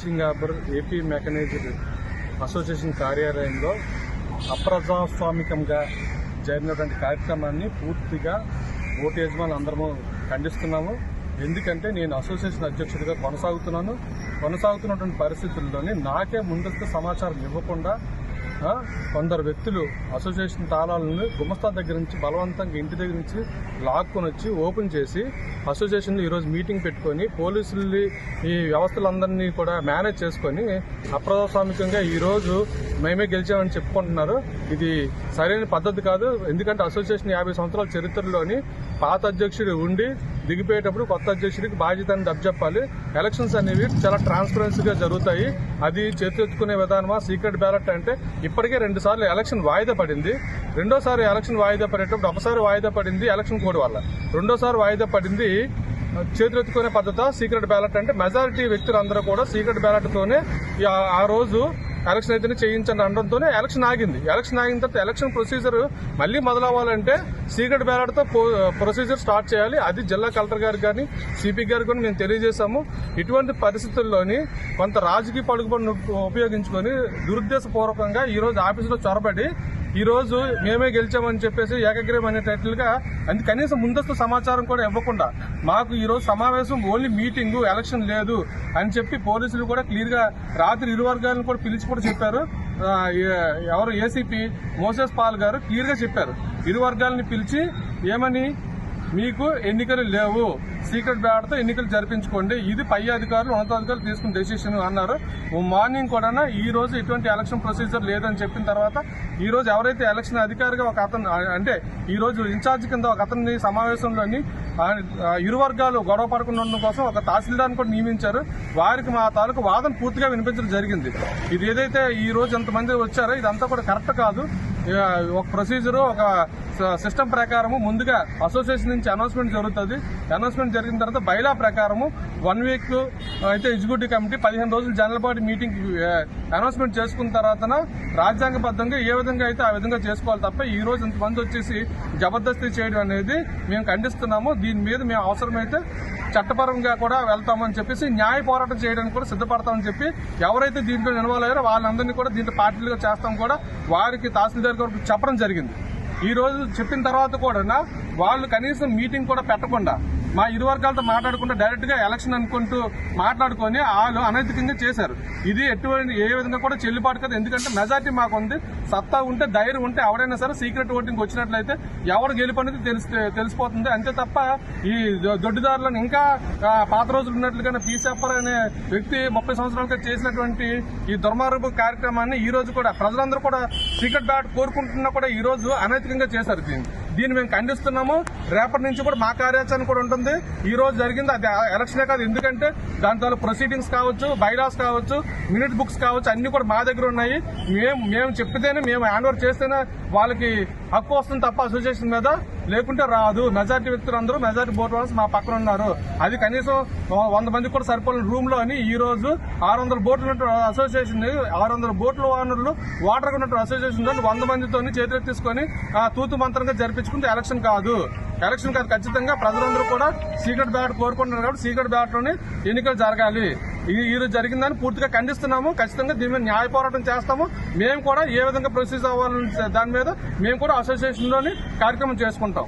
Teaching harbour AP mechanised association కార్యాలయంలో అప్రజాస్వామికంగా జరిగినటువంటి కార్యక్రమాన్ని పూర్తిగా ఓటు యజమానులు అందరము ఖండిస్తున్నాము. ఎందుకంటే నేను అసోసియేషన్ అధ్యక్షుడిగా కొనసాగుతున్నాను. కొనసాగుతున్నటువంటి పరిస్థితుల్లోని నాకే ముందస్తు సమాచారం ఇవ్వకుండా కొందరు వ్యక్తులు అసోసియేషన్ తాళాలను గుమస్తా దగ్గర నుంచి బలవంతంగా ఇంటి దగ్గర నుంచి లాక్కొని వచ్చి ఓపెన్ చేసి అసోసియేషన్లో ఈరోజు మీటింగ్ పెట్టుకొని పోలీసుల్ని ఈ వ్యవస్థలందరినీ కూడా మేనేజ్ చేసుకొని అప్రజాస్వామికంగా ఈరోజు మేమే గెలిచామని చెప్పుకుంటున్నారు. ఇది సరైన పద్ధతి కాదు. ఎందుకంటే అసోసియేషన్ యాభై సంవత్సరాల చరిత్రలోని పాత అధ్యక్షుడు ఉండి దిగిపోయేటప్పుడు కొత్త అధ్యక్షుడికి బాధ్యతను డబ్బు ఎలక్షన్స్ అనేవి చాలా ట్రాన్స్పరెన్సీగా జరుగుతాయి. అది చేతెత్తుకునే విధానమా సీక్రెట్ బ్యాలెట్ అంటే ఇప్పటికే రెండు సార్లు ఎలక్షన్ వాయిదా పడింది. రెండోసారి ఎలక్షన్ వాయిదా పడేటప్పుడు ఒకసారి వాయిదా పడింది ఎలక్షన్ కోడ్ వల్ల. రెండోసారి వాయిదా పడింది చేతులెత్తుకునే పద్ధత సీక్రెట్ బ్యాలెట్ అంటే మెజారిటీ వ్యక్తులందరూ కూడా సీక్రెట్ బ్యాలెట్తోనే ఆ రోజు ఎలక్షన్ అయితేనే చేయించండి అనడంతోనే ఎలక్షన్ ఆగింది. ఎలక్షన్ ఆగిన తర్వాత ఎలక్షన్ ప్రొసీజర్ మళ్ళీ మొదలవ్వాలంటే సీక్రెట్ బ్యాలెట్తో ప్రొసీజర్ స్టార్ట్ చేయాలి. అది జిల్లా కలెక్టర్ గారికి కానీ సిపి గారికి కూడా మేము తెలియజేశాము. ఇటువంటి పరిస్థితుల్లోని కొంత రాజకీయ పలుకుబడిని ఉపయోగించుకొని దురుద్దేశపూర్వకంగా ఈరోజు ఆఫీసులో చొరబడి ఈ రోజు మేమే గెలిచామని చెప్పేసి ఏకగ్రీవం అనే టైటిల్గా అంటే కనీసం ముందస్తు సమాచారం కూడా ఇవ్వకుండా మాకు ఈ రోజు సమావేశం ఓన్లీ మీటింగ్ ఎలక్షన్ లేదు అని చెప్పి పోలీసులు కూడా క్లియర్గా రాత్రి ఇరు వర్గాలను కూడా పిలిచి కూడా చెప్పారు. ఎవరు ఏసీపీ మోసెస్ పాల్ గారు క్లియర్గా చెప్పారు. ఇరు వర్గాలని పిలిచి ఏమని మీకు ఎన్నికలు లేవు. సీక్రెట్ బ్యాడ్తో ఎన్నికలు జరిపించుకోండి. ఇది పై అధికారులు ఉన్నతాధికారులు తీసుకున్న డెసిషన్ అన్నారు. మార్నింగ్ కూడా ఈ రోజు ఎటువంటి ఎలక్షన్ ప్రొసీజర్ లేదని చెప్పిన తర్వాత ఈ రోజు ఎవరైతే ఎలక్షన్ అధికారిగా ఒక అతను అంటే ఈ రోజు ఇన్ఛార్జ్ కింద ఒక అతని సమావేశంలోని ఇరు వర్గాలు గొడవ పడకుండా ఉండడం కోసం ఒక తహసీల్దార్ని కూడా నియమించారు. వారికి మా తాలూకు వాదన పూర్తిగా వినిపించడం జరిగింది. ఇది ఏదైతే ఈ రోజు ఎంతమంది వచ్చారో ఇదంతా కూడా కరెక్ట్ కాదు. ఒక ప్రొసీజరు ఒక సిస్టమ్ ప్రకారము ముందుగా అసోసియేషన్ నుంచి అనౌన్స్మెంట్ జరుగుతుంది. అనౌన్స్మెంట్ జరిగిన తర్వాత బైలా ప్రకారము వన్ వీక్ అయితే ఎగ్జిక్యూటివ్ కమిటీ పదిహేను రోజులు జనరల్ బాడీ మీటింగ్ అనౌన్స్మెంట్ చేసుకున్న తర్వాత రాజ్యాంగబద్ధంగా ఏ విధంగా అయితే ఆ విధంగా చేసుకోవాలి తప్ప ఈ రోజు ఇంతమంది వచ్చేసి జబర్దస్తి చేయడం అనేది మేము ఖండిస్తున్నాము. దీని మీద మేము అవసరమైతే చట్టపరంగా కూడా వెళ్తామని చెప్పేసి న్యాయ పోరాటం చేయడానికి కూడా సిద్ధపడతామని చెప్పి ఎవరైతే దీంట్లో ఇన్వాల్వ్ అయ్యారో వాళ్ళందరినీ కూడా దీంట్లో పార్టీలుగా చేస్తాం కూడా వారికి తహసీల్దార్ గారికి చెప్పడం జరిగింది. ఈ రోజు చెప్పిన తర్వాత కూడా వాళ్ళు కనీసం మీటింగ్ కూడా పెట్టకుండా మా ఇరు వర్గాలతో మాట్లాడకుండా డైరెక్ట్గా ఎలక్షన్ అనుకుంటూ మాట్లాడుకొని వాళ్ళు అనైతికంగా చేశారు. ఇది ఎటువంటి ఏ విధంగా కూడా చెల్లుబాటు కదా. ఎందుకంటే మెజార్టీ మాకు ఉంది సత్తా ఉంటే ధైర్యం ఉంటే ఎవరైనా సరే సీక్రెట్ ఓటింగ్ వచ్చినట్లయితే ఎవరు గెలుపనేది తెలిసి తెలిసిపోతుంది. అంతే తప్ప ఈ దొడ్డుదారులను దొడ్డిదారులను ఇంకా పాత రోజులు ఉన్నట్లుగానే పీసెప్పర్ అనే వ్యక్తి ముప్పై సంవత్సరాలుగా చేసినటువంటి ఈ దుర్మార్గపు కార్యక్రమాన్ని ఈ రోజు కూడా ప్రజలందరూ కూడా సీక్రెట్ బ్యాట్ కోరుకుంటున్నా కూడా ఈ రోజు అనైతికంగా చేశారు దీన్ని. దీన్ని మేము ఖండిస్తున్నాము. రేపటి నుంచి కూడా మా కార్యాచరణ కూడా ఉంటుంది. ఈ రోజు జరిగింది అది ఎలక్షనే కాదు. ఎందుకంటే దాని ప్రొసీడింగ్స్ కావచ్చు బైలాస్ కావచ్చు మినిట్ బుక్స్ కావచ్చు అన్ని కూడా మా దగ్గర ఉన్నాయి. మేము మేము చెప్పితేనే మేము హ్యాండ్ ఓవర్ చేస్తేనే వాళ్ళకి హక్కు వస్తుంది తప్ప అసోసియేషన్ మీద. లేకుంటే రాదు. మెజార్టీ వ్యక్తులు అందరూ మెజార్టీ బోర్డు వాళ్ళు మా పక్కన ఉన్నారు. అది కనీసం వంద మంది కూడా సరిపోయిన రూమ్లో అని ఈ రోజు ఆరు వందల బోట్లు అసోసియేషన్ ఆరు వందల బోట్ల ఓనర్లు వాటర్ ఉన్నటువంటి అసోసియేషన్ తోటి వంద మందితో చేతులకు తీసుకొని తూతు మంత్రంగా జరిపించుకుంటే ఎలక్షన్ కాదు. ఎలక్షన్ కాదు ఖచ్చితంగా ప్రజలందరూ కూడా సీక్రెట్ బ్యాలెట్ కోరుకుంటున్నారు కాబట్టి సీక్రెట్ బ్యాలెట్లోనే ఎన్నికలు జరగాలి. ఇది ఈ రోజు జరిగిందని పూర్తిగా ఖండిస్తున్నాము. ఖచ్చితంగా దీని మీద న్యాయ పోరాటం చేస్తాము. మేము కూడా ఏ విధంగా ప్రొసీజ్ అవ్వాలని దాని మీద మేము కూడా అసోసియేషన్లోని కార్యక్రమం చేసుకుంటాం.